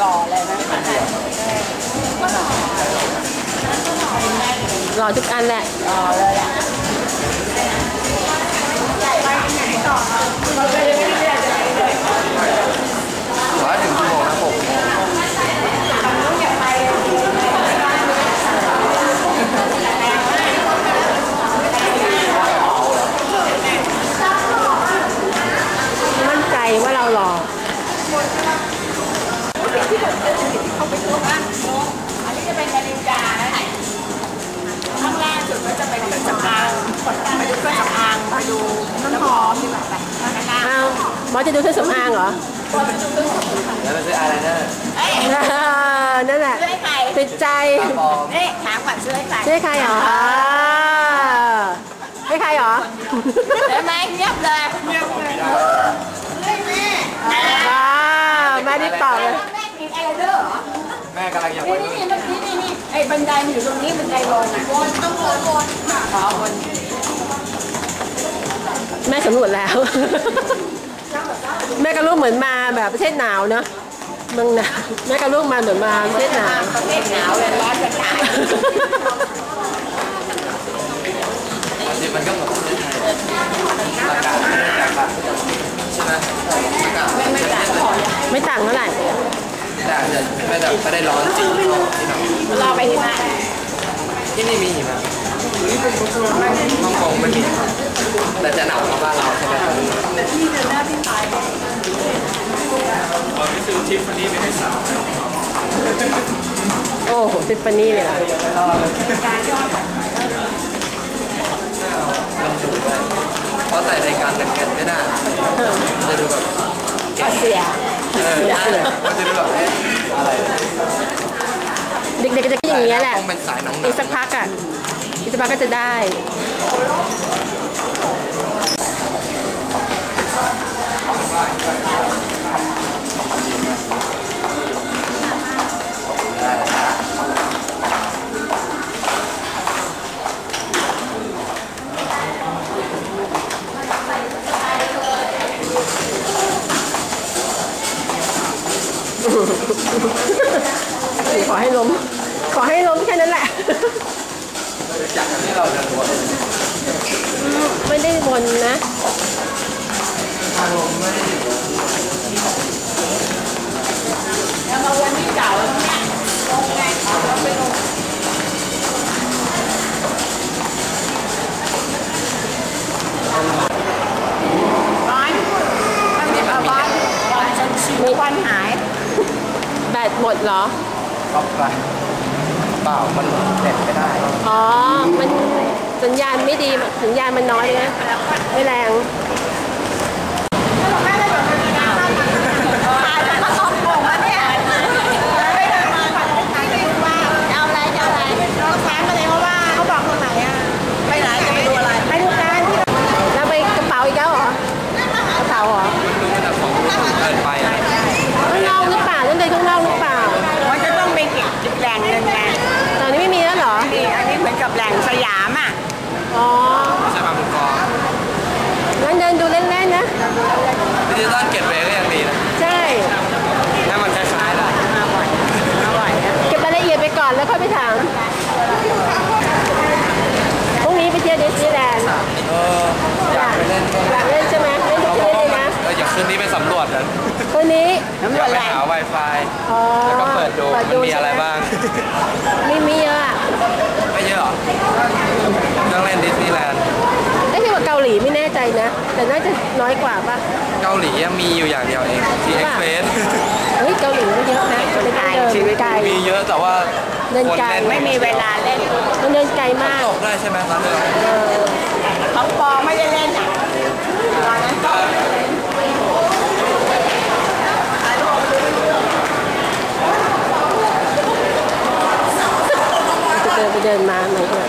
หล่อเลยนะรอทุกอันแหละหล่อเลยแหละร้อยถึงชั่วโมงนะหกโมง มั่นใจว่าเรารอ อันนี้จะเป็นนาฬิกานะข้างล่างสุดก็จะเป็นเครื่องสำอางไปดูเครื่องสำ อางไปดูน้ำหอมดีกว่าไปนะคะอ้าวหมอจะดูเครื่องสำอางเหรอแล้วไปซื้ออะไรเนอร์เอ้ยอ่านั่นแหละซื้อให้ใครติดใจตาปลอมเอ๊ะถามก่อนซื้อให้ใครใช่ใครเหรออ่าให้ใครเหรอเห็นไหมเงียบเลยเงียบเลยซื้อให้แม่ว้าวแม่ได้ตอบเลยแม่กินอะไรเด้อเหรอแม่กำลังอยากไปนี่นี่เมื่อกี้นี่นี่ไอ้บันไดมันอยู่ตรงนี้บันไดลงอะวนต้องวนวนขอวน แม่สำรวจแล้ว แม่กับลูกเหมือนมาแบบประเทศหนาวเนอะเมืองหนาวแม่กับลูกมาเหมือนมาประเทศหนาวประเทศหนาวเลยร้อนจะตายมันก็เหมือนประเทศไทยอากาศไม่ต่างใช่ไหมไม่ไม่ต่างไม่ต่างเท่าไหร่แต่อาจจะไม่แบบไม่ได้ร้อนจริงที่เราไปที่มาที่นี่มีหิมะฮ่องกงไม่มี แต่จะหนาวกว่าบ้านเราใช่ไหมโอ้โหติฟฟานี่เลยเหรอเพราะใส่ในการแต่งงานไม่ได้จะดูแบบก็เสียเออมันจะดูแบบเอ๊ะอะไรเด็กๆก็จะคิดอย่างนี้ยแหละต้องเป็นสายหนังหนัอีกสักพักอะอีกสักพักก็จะได้ ขอให้ล้ม ขอให้ล้มแค่นั้นแหละจากที่เราเดินวนไม่ได้วนนะ ปะเปล่ามันเน็ตไม่ได้ อ๋อ มันสัญญาณไม่ดี สัญญาณมันน้อยนะไม่แรง มาตบโป่งมาเนี่ยไม่ได้มาไม่รู้ว่าจะเอาอะไรจะเอาอะไรเราถามมาเลยเพราะว่าเขาบอกตรงไหนอะไปไหนจะไปดูอะไรไปดูงานที่ แล้วไปกระเป๋าอีกแล้วเหรอ กระเป๋าเหรอ ดูมันจะของเกินไปอะ ข้างนอกหรือเปล่าต้องเดินข้างนอกหรือเปล่า มันจะต้องเป็นอีกแหล่งหนึ่งไง ตอนนี้ไม่มีแล้วเหรอ นี่อันนี้เหมือนกับแหล่งสยามอะ อ๋อ ไม่ใช่บางกอก งั้นเดินดูเล่นๆนะ ดิจิตอลเก็ตเวย์ก็ยังดีนะใช่ให้มันคล้ายๆได้เก็บรายละเอียดไปก่อนแล้วค่อยไปถามพรุ่งนี้ไปเที่ยวดิสนีย์แลนด์เอออยากไปเล่นอยากเล่นใช่ไหมเล่นทุกเพที่ราะเลยนะเอออยางคืนนี้ไปสำรวจกันคืนนี้อยากไปหา Wi-Fi อ๋อแล้วก็เปิดดูมันมีอะไรบ้างไม่มีเยอะอะไม่เยอะหรอต้องเล่นดิสนีย์แลนด์ เกาหลีไม่แน่ใจนะ แต่น่าจะน้อยกว่าป่ะเกาหลีมีอยู่อย่างเดียวเองที่เอ็กเพรสเฮ้ยเกาหลีมันเยอะนะมันไกลชีวิตไกลมีเยอะแต่ว่าเดินคนไกลเล่นไม่มีเวลาเล่นมันเดินไกลมากตกได้ใช่ไหมตอนเดินของปอไม่ได้เล่นอะตอนนั้นก็จะเดินไปเดินมาเหมือนกัน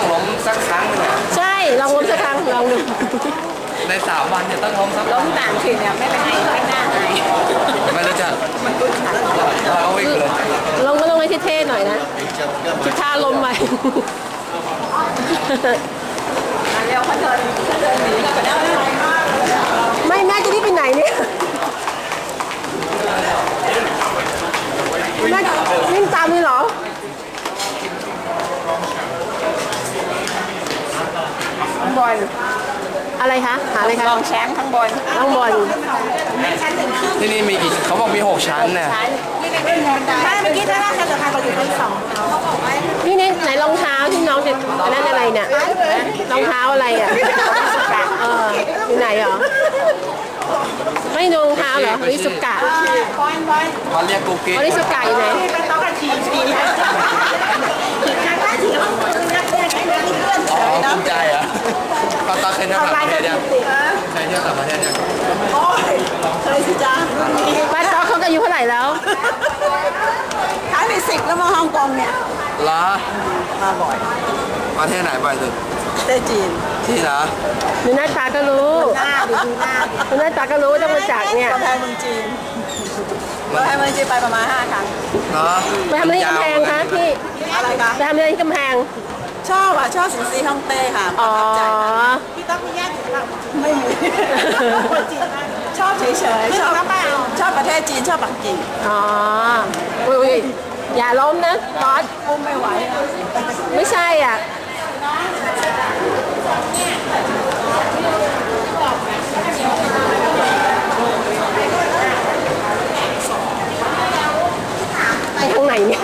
ต้องล้มสักครั้งหนึงอะใช่ลองล้มสักครั้งลองดูในสามวันเนี่ยต้องล้มสักคล้รั้มงต่างถิ่นเนี่ยไม่เป็นไรไม่น่าอายไม่รู้จักเราก็วิ่งเลยลงก็ลงให้เท่ๆหน่อยนะคิดท่าลมไปมาเร็วเขาเดินเขาเดินหนีกันไปแล้วไม่แม่จะรีบไปไหนเนี่ย น อะไร คะหาอะไรคะรองแชมป์ข้างบนข้างบนชั้นถึงครึ่งที่นี่มีกี่เขาบอกมีหกชั้นน่ะชั้นไม่เมื่อกี้ถ้าเราจะทำเราอยู่ชั้นสองเขาบอกว่านี่เนี่ยไหนรองเท้าที่น้องจะอันนั้นอะไรเนี่ยรองเท้าอะไรอะเอออยู่ไหนเหรอไม่ดูรองเท้าเหรอริสุกะบอยบอยเขาเรียกกูกิ๊กอ๋อริสุกะอยู่ไหน ภูมิใจเหรอะตอนตอนเคยเที่ยวต่างประเทศยังเคยเที่ยวต่างประเทศยังโอ้ยเคยสิจ้าป้าต๊อกเขาอายุเท่าไหร่แล้วท้ายไปสิบแล้วมาฮ่องกงเนี่ยเหรอมาบ่อย ประเทศไหนบ่อยสุดประเทศจีนที่เหรอดูหน้าตาก็รู้หน้าดูดูหน้าดูหน้าตาก็รู้ว่าต้องมาจากเนี่ยตัวแทนเมืองจีนตัวแทนเมืองจีนไปประมาณห้าครั้งเหรอไปทำอะไรที่กำแพงคะพี่อะไรคะไปทำอะไรที่กำแพง ชอบอะชอบสินซีฮ่องเต้ค่ะปอ๋ระอทับใจพี่ต้องมีแยกถึงหลังไม่มีคนจีนชอบเฉยๆชอบชอบประเทศจีนชอบปักกิ่งอ๋ออุ้ยอุ้ยอย่าล้มนะบอสอุ้มไม่ไหวไม่ใช่อะไปทางไหนเนี่ย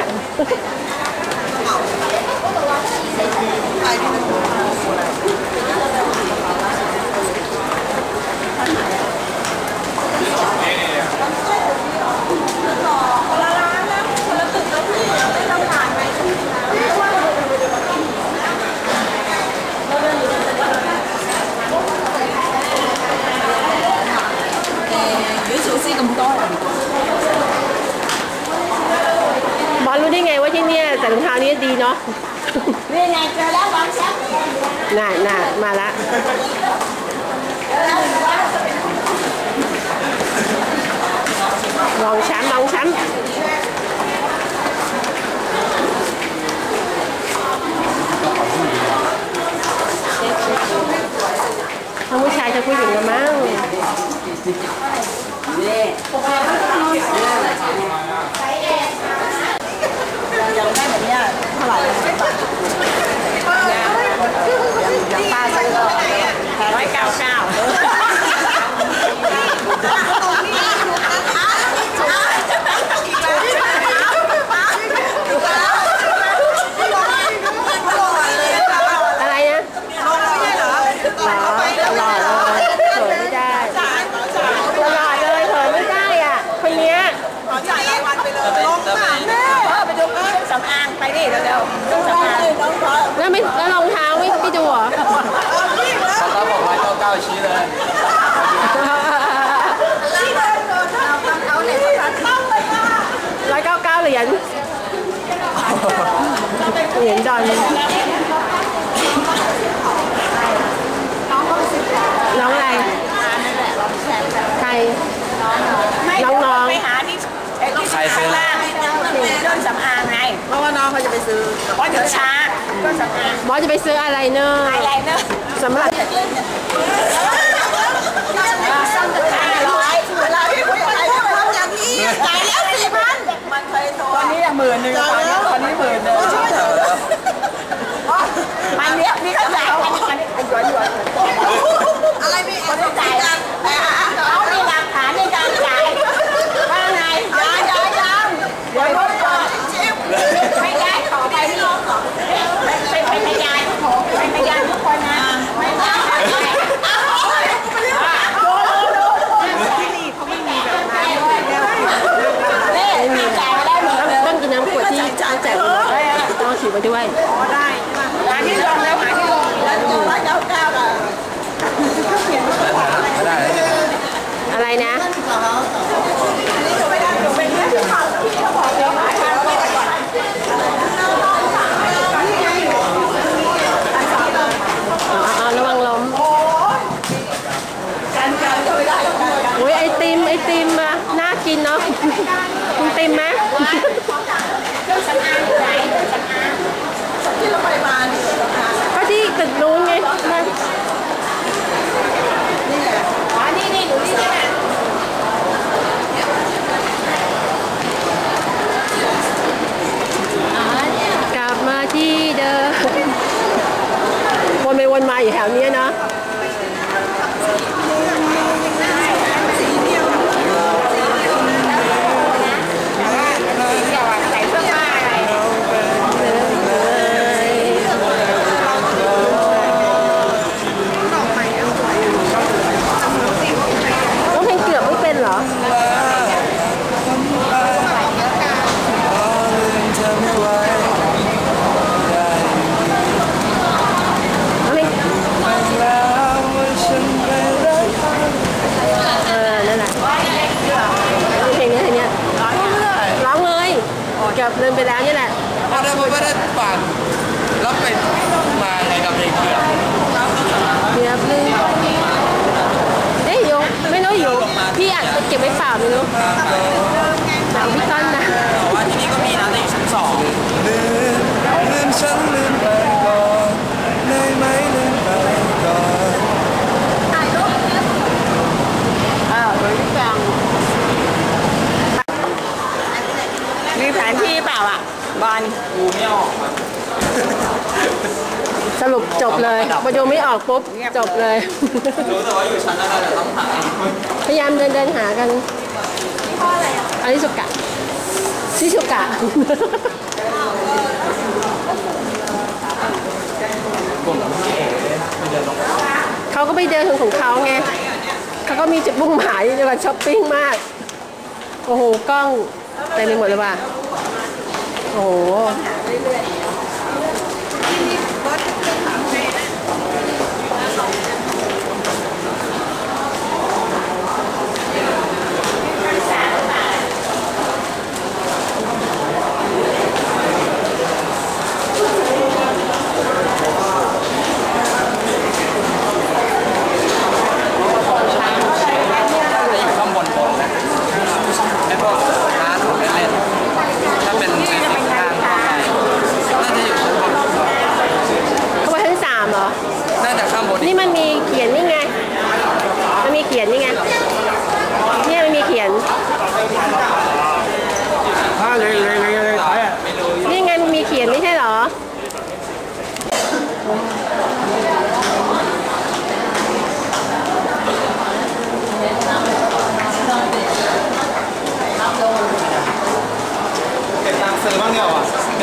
บอสรู้ได้ไงว่าที่เนี่ยแต่รองเท้านี้ดีเนาะ ลองแชมป์ลองแชมป์ทั้งผู้ชายทั้งผู้หญิงกันมั้ง ยังได้แบบเนี้ยเท่าไหร่สิบบาทยังยังป้าซื้อก็แพงร้อยเก้าเก้า อะไรนะหล่อหล่อเลยเขินไม่ได้ตลอดเลยเขินไม่ได้อะ คนเนี้ย ขอจ่ายรางวัลไปเลยลงมาแม่เออไปดูเครื่องสำอางไปดิเร็วๆเครื่องสำอางน้องขอ แล้วไม่แล้วรองเท้าไม่ไม่ดูเหรอ เขาต้องบอกร้อยเก้าเก้าชี้เลย ที่เดินเดินเอาเนี่ยต้องเลยค่ะ ร้อยเก้าเก้าเหรียญ เหรียญดอนน้องอะไรใครน้องๆไปหาที่เอ้ยที่ข้างล่างเครื่องสำอางไง เพราะว่าน้องเขาจะไปซื้อเพราะเดี๋ยวช้าเครื่องสำอางบอสจะไปซื้ออะไรเนอะไอไลเนอร์สำหรับซ่อมตะกร้าร้อยเวลาพี่คุยกับใครก็ทำอย่างนี้ หมื่นหนึ่งตอนนี้ตอนนี้หมื่นหนึ่งมันเนี้ยพี่ก็จ่ายอันนี้อันนี้หยวนหยวนอะไรไม่เอาจ่ายเอามีหลักฐานในการจ่ายว่าไงยังยังยังเดี๋ยวร เก็บไว้เปล่าไม่รู้แต่เอาพี่ต้นนะแต่ว่าที่นี่ก็มีนะแต่อยู่ชั้นสองลืมลืมฉันลืมไปก่อนได้ไหมลืมไปก่อนเออเดี๋ยวพี่ฟังมีแผนที่เปล่าอะ บอลกูไม่ออกอะ สรุปจบเลยพอโยงไม่ออกปุ๊บจบเลย รู้แต่ว่าอยู่ชั้นอะไรแต่ต้องหาพยายามเดินเดินหากันยี่ห้ออะไรอะอาริสุกะซิชุกะเขาก็ไปเดินของของเขาไงเขาก็มีจุดมุ่งหมายในการช้อปปิ้งมาก โอ้โห กล้องเต็มไปหมดเลยว่ะ โอ้โห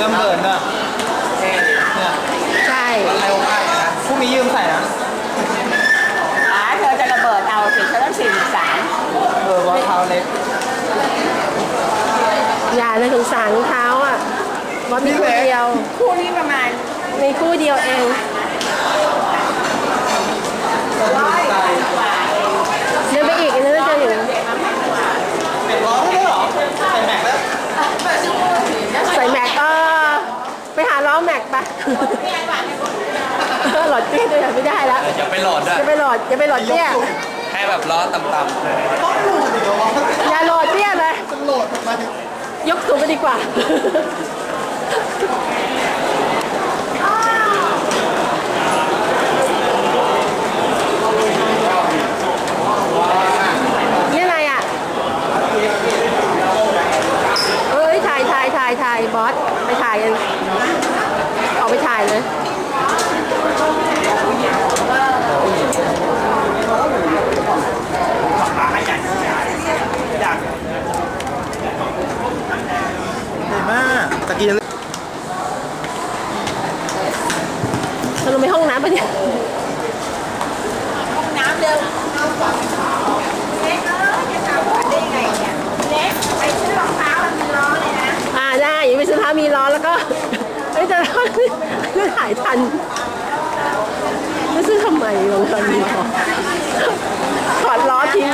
ยวอะเดิมเบิร์นอะเนี่ยใช่เร็วมากเลยนะพรุ่งนี้ยืมใส่นะอ่าเธอจะระเบิดเอาสิเธอต้องสี่สิบสามเออว่าเท้าเล็กอย่าเลยสงสารเท้าอะบอสมีคู่เดียว คู่นี้ประมาณ มีคู่เดียวเอง ร้อยกว่าเอง เดินไปอีกอันนั้นจะอยู่ เป็นล้อได้ด้วยเหรอใส่แม็กแล้ว ใส่แม็กก็ไปหาล้อแม็กไปเออ หลอดเตี้ยด้วยไม่ได้แล้วอย่าไปโหลดด้วยจะไปหลอดจะไปหลอดเตี้ยให้แบบล้อต่ำอย่าหลอดเตี้ยเลยโหลดทำไมยกสูงไปดีกว่า นี่อะไรอะ เอ้ย ถ่ายถ่ายถ่ายถ่ายบอส ไปถ่ายกัน ออกไปถ่ายเลย ใหญ่มากตะกี้ยังเราลงไปห้องน้ำปะเนี่ยห้องน้ำเร็วเล็กเออจะถามว่าได้ไงเนี่ยเล็กไปซื้อรองเท้ามันมีล้อเลยนะอ่าได้อย่าไปซื้อท้ามีล้อแล้วก็เอ้ยจะจะถ่ายทันแล้วซื้อทำไมรองเท้ามีล้อถอดล้อทิ้ง